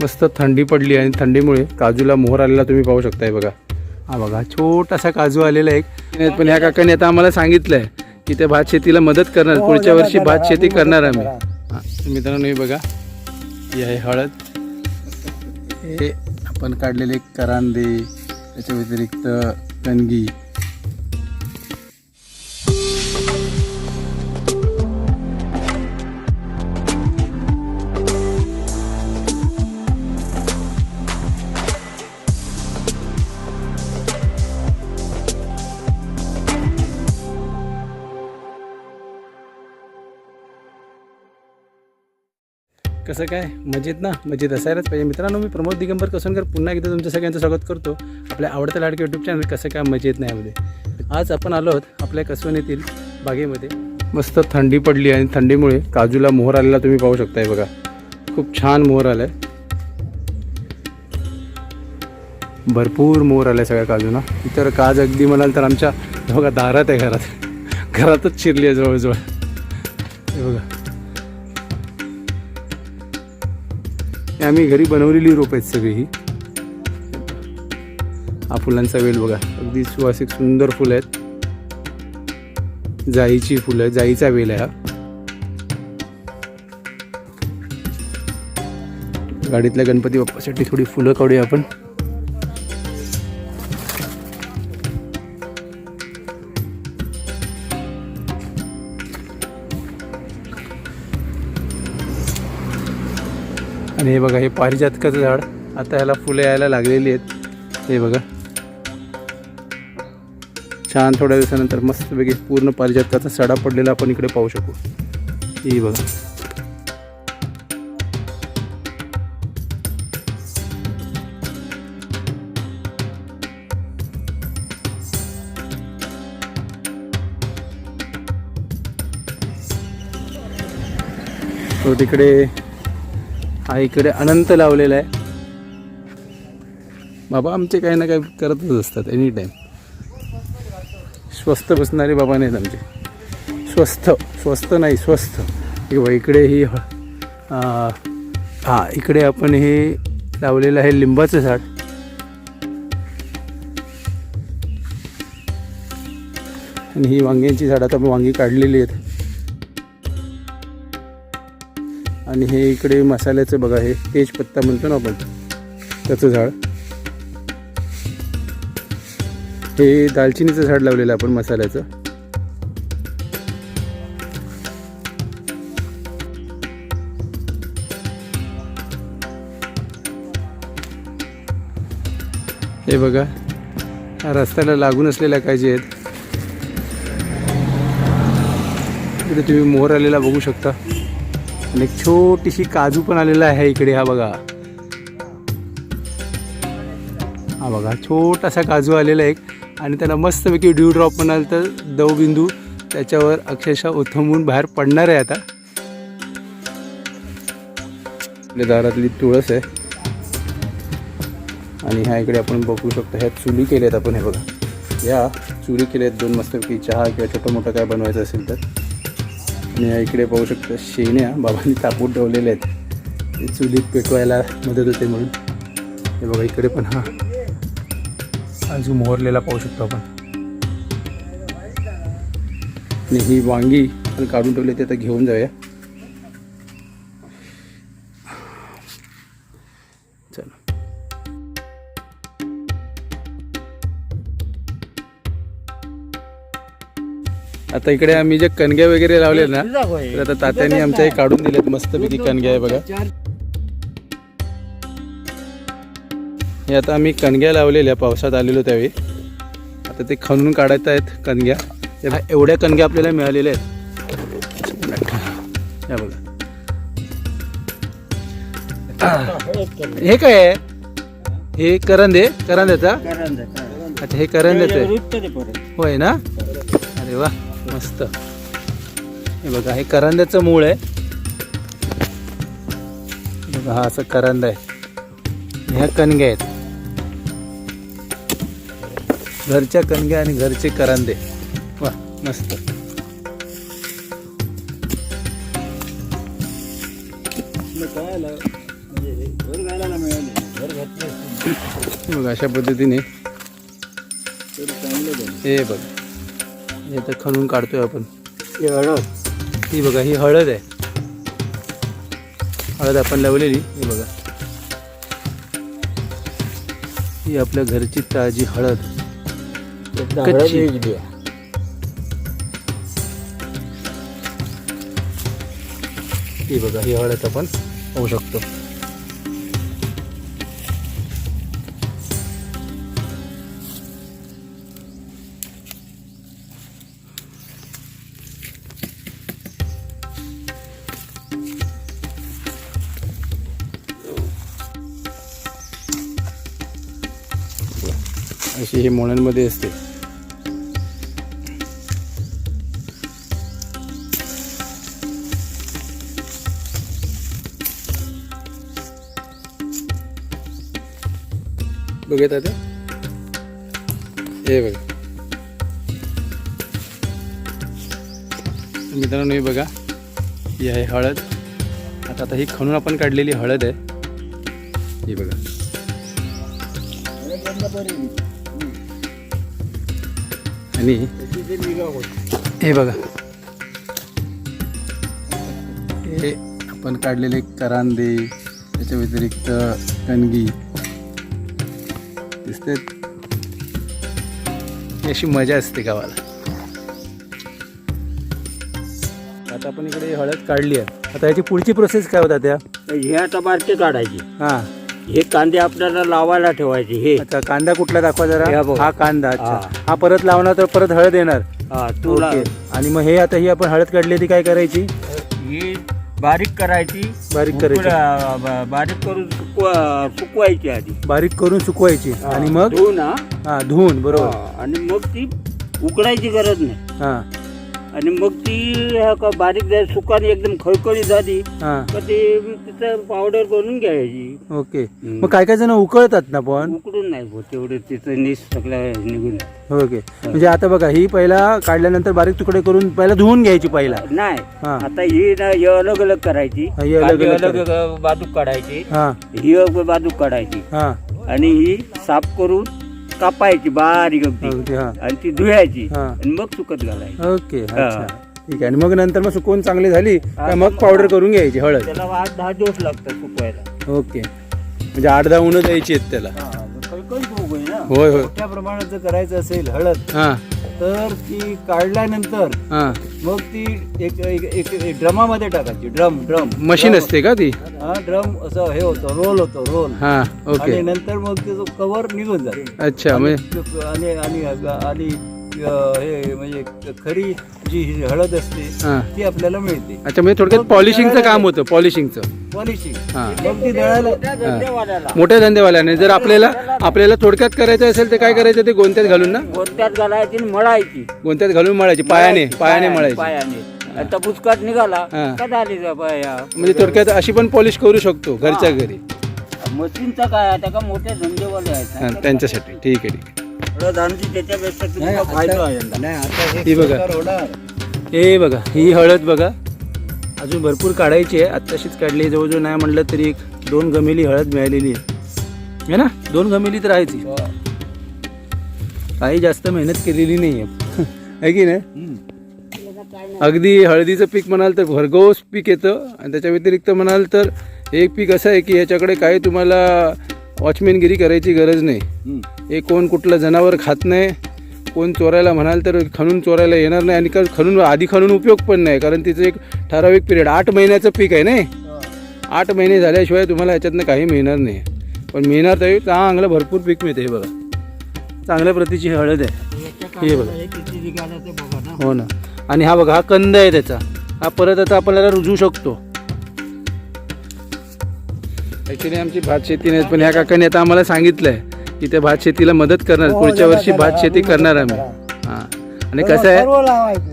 मस्त थंडी पडली आणि थंडीमुळे काजूला मोहर आलेला तुम्ही पाहू शकताय बघा. हा बघा छोटासा काजू आलेला आहे पण ह्या काकांनी आता आम्हाला सांगितलं आहे की ते भात शेतीला मदत करणार हो, पुढच्या जरा वर्षी भात शेती करणार आम्ही. हा, तर मित्रांनो हे बघा ही आहे हळद. हे आपण काढलेले करांदे त्याच्या व्यतिरिक्त कणगी कसं काय? मजेत ना? मजेत असायलाच पाहिजे. मित्रांनो मी प्रमोद दिगंबर कसोनकर पुन्हा एकदा तुमचं सगळ्यांचं स्वागत करतो. आपल्या आवडत्या लाडके यूट्यूब चॅनल कसं काय मजेत नाहीमध्ये आज आपण आलो आहोत आपल्या कसवण येथील बागेमध्ये. मस्त थंडी पडली आणि थंडीमुळे काजूला मोहर आलेला तुम्ही पाहू शकताय बघा. खूप छान मोहर आलाय. भरपूर मोहर आलाय सगळ्या काजूना. इतर काज अगदी म्हणाल तर आमच्या बघा दारात आहे घरात. घरातच शिरली आहे जवळजवळ. हे बघा. आम्ही घरी बनवलेली रोप आहेत सगळी ही. हा फुलांचा वेल बघा. अगदी सुवासिक सुंदर फुलं आहेत. जाईची फुलं जाईचा वेल आहे हा. गाडीतल्या गणपती बाप्पासाठी थोडी फुलं काढूया आपण. आणि हे बघा हे पारिजातकाचं झाड आता ह्याला फुलं यायला लागलेली आहेत. हे बघा. छान थोड्या दिवसानंतर मस्तपैकी पूर्ण पारिजातकाचा सडा पडलेला आपण इकडे पाहू शकू. ही बघा. तो तिकडे हा इकडे अनंत लावलेला आहे. बाबा आमचे काही ना काही करतच असतात एनी टाईम स्वस्त बसणारे बाबा नाहीत आमचे. स्वस्त स्वस्त नाही स्वस्त किंवा इकडे ही हां हा इकडे आपण हे लावलेलं आहे लिंबाचं झाड. आणि ही वांग्यांची झाडं आता आपण वांगी काढलेली आहेत. आणि हे इकडे मसाल्याचं बघा हे तेजपत्ता म्हणतो ना आपण त्याचं झाड. हे दालचिनीचं झाड लावलेलं आहे आपण मसाल्याचं. हे बघा रस्त्याला लागून असलेल्या काय जे आहेत इकडे तुम्ही मोहर आलेला बघू शकता. आणि एक छोटीशी काजू पण आलेला आहे इकडे हा बघा. हा बघा छोटासा काजू आलेला आहे आणि त्याला मस्तपैकी ड्यू ड्रॉप म्हणाल तर दवबिंदू त्याच्यावर अक्षरशः उथंबून बाहेर पडणार आहे आता. आपल्या दारातली तुळस आहे. आणि ह्या इकडे आपण बघू शकतो ह्या चुली केल्या आहेत आपण हे बघा. या चुली केल्या आहेत दोन मस्तपैकी चहा किंवा छोटं मोठं काय बनवायचं असेल तर. आणि या इकडे पाहू शकता. शेण्या बाबांनी तापून ठेवलेल्या आहेत. ते चुलीत पेटवायला मदत होते म्हणून. हे बघा इकडे पण हा. अजून मोहरलेला पाहू शकतो आपण. आणि ही वांगी आपण काढून ठेवली ते आता घेऊन जाऊया. आता इकडे आम्ही जे कणग्या वगैरे लावले ना तर आता तात्यांनी आमच्या हे काढून दिलेत मस्तपैकी कणग्या आहे बघा. हे आता आम्ही कणग्या लावलेल्या पावसात आलेलो त्यावेळी. आता ते खणून काढत आहेत कणग्या. बघा, एवढ्या कणग्या आपल्याला मिळालेल्या आहेत. हे बघा. हे काय आहे? हे करंदे करंद्याचा अच्छा हे करंद्याचं होय ना? अरे वा. मस्त. हे बघा हे करंद्याचं मूळ आहे. बघा हा असं करंद आहे. ह्या कणग्या आहेत. घरच्या कणग्या आणि घरचे करंदे. वा मस्त. म्हणजे बघा अशा पद्धतीने हे बघ. हे खणून काढतोय आपण. ही बघा ही हळद आहे. हळद आपण लावलेली ही बघा. ही आपल्या घरची ताजी हळद. कच्ची. ही बघा ही हळद आपण होऊ शकतो. अशी ही मोळ्यांमध्ये असते. बघत आता. हे बघा. मित्रांनो हे बघा. ही आहे हळद. आता आता ही खणून आपण काढलेली हळद आहे. ही बघा. आणि हे बघा. हे आपण काढलेले करांदे त्याच्या व्यतिरिक्त कणगी. दिसते अशी मजा असते गावाला. आता आपण इकडे हळद काढली आहे. आता याची पुढची प्रोसेस काय होता त्या? हे आता बारके काढायचे. हां. हे कांदे आपल्याला लावायला ठेवायचे हे. अच्छा कांदा कुठला दाखवा हे जरा बघ. हा कांदा अच्छा. हा. हा परत लावणार तर परत हळद येणार? हा तुला ओके. आणि मग हे आता ही आपण हळद काढली ती काय करायची? ही बारीक करायची. बारीक करायची. उकडा- ब- बारीक करून सुकवा सुकवायची आधी. बारीक करून सुकवायची. आणि मग? धुवून हा. हा धुवून बरोबर. आणि मग ती उकडायची गरज नाही. हा. आणि मग ती का बारीक सुकाने एकदम खळखळी झाली हा. तर ते तिचं पावडर बनवून घ्यायची. ओके. मग काय काय जण उकळतात ना पण? उकडून नाही होत तेवढे तिचं निस सगळं निघून ओके. म्हणजे आता बघा ही पहिला काढल्यानंतर बारीक तुकडे करून पहिला धुवून घ्यायची पहिला. नाही. हा. आता ही ना ही अलग अलग करायची. हा, ही अलग कांदे अलग अलग बाजूक काढायची. हा. ही अलग बाजूक काढायची. हा. आणि ही साफ करून कापायची बारीक अगदी. हा. आणि ती धुयाची हा. आणि मग सुकत घालायची. ओके हा. अच्छा ठीक आहे. आणि मग नंतर मग सुकवून चांगली झाली का मग पावडर करून घ्यायची हळद? त्याला आठ दहा दिवस लागतात सुकवायला. ओके. म्हणजे आठ दहा उन्ह द्यायची आहेत त्याला. ना. होय होय. मोठ्या प्रमाणात जर करायचं असेल हळद हा. तर ती काढल्यानंतर हा. मग ती एक एक- एक एक ड्रमामध्ये टाकायची. Drum drum. मशीन असते का ती? हा ड्रम असं हे होतं रोल होतो रोल. हा आणि ओके नंतर मग त्याचं कव्हर निघून जाते. अच्छा म्हणजे आणि आणि हे म्हणजे खरी जी हळद असते हा. ती आपल्याला मिळते. अच्छा म्हणजे थोडक्यात पॉलिशिंगचं काम होतं पॉलिशिंगचं पॉलिशिंग हा. मग ती दळायला त्या धंदेवाल्याला. मोठ्या धंदेवाल्याने. जर आपल्याला आपल्याला थोडक्यात करायचं असेल तर काय करायचं? ते गोंत्यात घालून ना? गोत्यात घालायची आणि मळायची. गोंत्यात घालून मळायची पायाने पायाने मळायची. पायाने. आता पुष्काट निघाला हा. का झाली जा पाया म्हणजे थोडक्यात अशी पण पॉलिश करू शकतो घरच्या घरी. मशीनचा काय आता का मोठे धंदेवाले आहेत? हा त्यांच्यासाठी. ठीक आहे ठीक आहे. हळद आमची त्याच्यापेक्षा नाही, तुम्हाला आता- फायदा आहे यंदा. नाही आता हे ही बघा. सरकार होणार. हे बघा ही हळद बघा. अजून भरपूर काढायची आहे. आत्ताशीच काढली जवळजवळ नाही म्हटलं तरी एक दोन गमेली हळद मिळालेली आहे. है ना? दोन गमेली तर आहेच. ही. काही जास्त मेहनत केलेली नाही आहे. है की नाही? अगदी हळदीचं पीक म्हणाल तर भरघोस पीक येतं. आणि त्याच्या व्यतिरिक्त म्हणाल तर एक पीक असं आहे की याच्याकडे काही तुम्हाला वॉचमॅनगिरी करायची गरज नाही. हे कोण कुठलं जनावर खात नाही कोण चोरायला म्हणाल तर खणून चोरायला येणार नाही आणि का खणून आधी खणून उपयोग पण नाही कारण तिचं एक ठराविक पिरियड आठ महिन्याचं पीक आहे नाही. आठ महिने झाल्याशिवाय तुम्हाला याच्यातनं काही मिळणार नाही. पण मिळणार तरी चांगलं भरपूर पीक मिळते हे बघा. चांगल्या प्रतीची हळद आहे. हे बघा. हे किती निघालं ते बघा ना. हो ना. आणि हा बघा हा कंद आहे त्याचा. हा परत आता आपल्याला रुजू शकतो. ॲक्च्युली आमची भात शेती नाही पण ह्या काकाने आता आम्हाला सांगितलं आहे की त्या भात शेतीला मदत करणार. पुढच्या वर्षी भात शेती करणार आम्ही. हां आणि कसं आहे?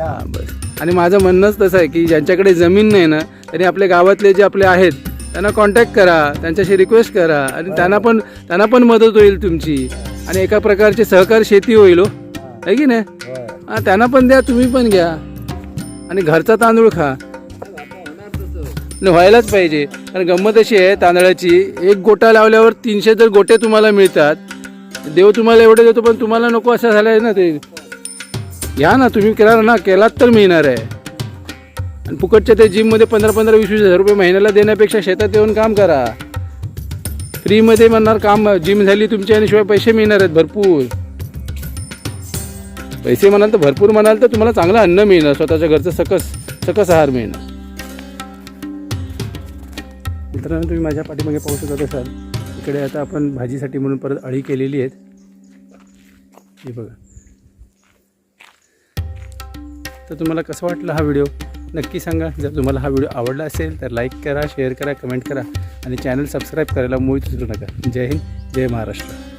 हां बस. आणि माझं म्हणणंच तसं आहे की ज्यांच्याकडे जमीन नाही ना त्यांनी आपल्या गावातले जे आपले आहेत त्यांना कॉन्टॅक्ट करा त्यांच्याशी रिक्वेस्ट करा आणि त्यांना पण त्यांना पण मदत होईल तुमची. आणि एका प्रकारची सहकार शेती होईल हो. आहे की नाही? हां त्यांना पण द्या तुम्ही पण घ्या. आणि घरचा तांदूळ खा. आणि व्हायलाच पाहिजे. कारण गंमत अशी आहे तांदळाची एक गोटा लावल्यावर तीनशे जर गोटे तुम्हाला मिळतात. देव तुम्हाला एवढे देतो पण तुम्हाला नको असं झालं आहे ना ते. घ्या ना तुम्ही करा ना केलात तर मिळणार आहे. आणि फुकटच्या ते जिममध्ये पंधरा पंधरा वीस वीस हजार रुपये महिन्याला देण्यापेक्षा शेतात येऊन काम करा. फ्रीमध्ये म्हणणार काम जिम झाली तुमची आणि शिवाय पैसे मिळणार आहेत भरपूर. पैसे म्हणाल तर भरपूर म्हणाल तर तुम्हाला चांगलं अन्न मिळणार स्वतःच्या घरचं सकस सकस आहार मिळणार. मित्रांनो तुम्ही माझ्या पाठीमागे पाहू शकत असाल. इकडे आता आपण भाजीसाठी म्हणून परत अळी केलेली आहेत. हे बघा. तर तुम्हाला कसं वाटलं हा व्हिडिओ? नक्की सांगा. जर तुम्हाला हा व्हिडिओ आवडला असेल तर लाईक करा शेअर करा कमेंट करा आणि चॅनल सबस्क्राईब करायला मुळीच विसरू नका. जय हिंद जय महाराष्ट्र.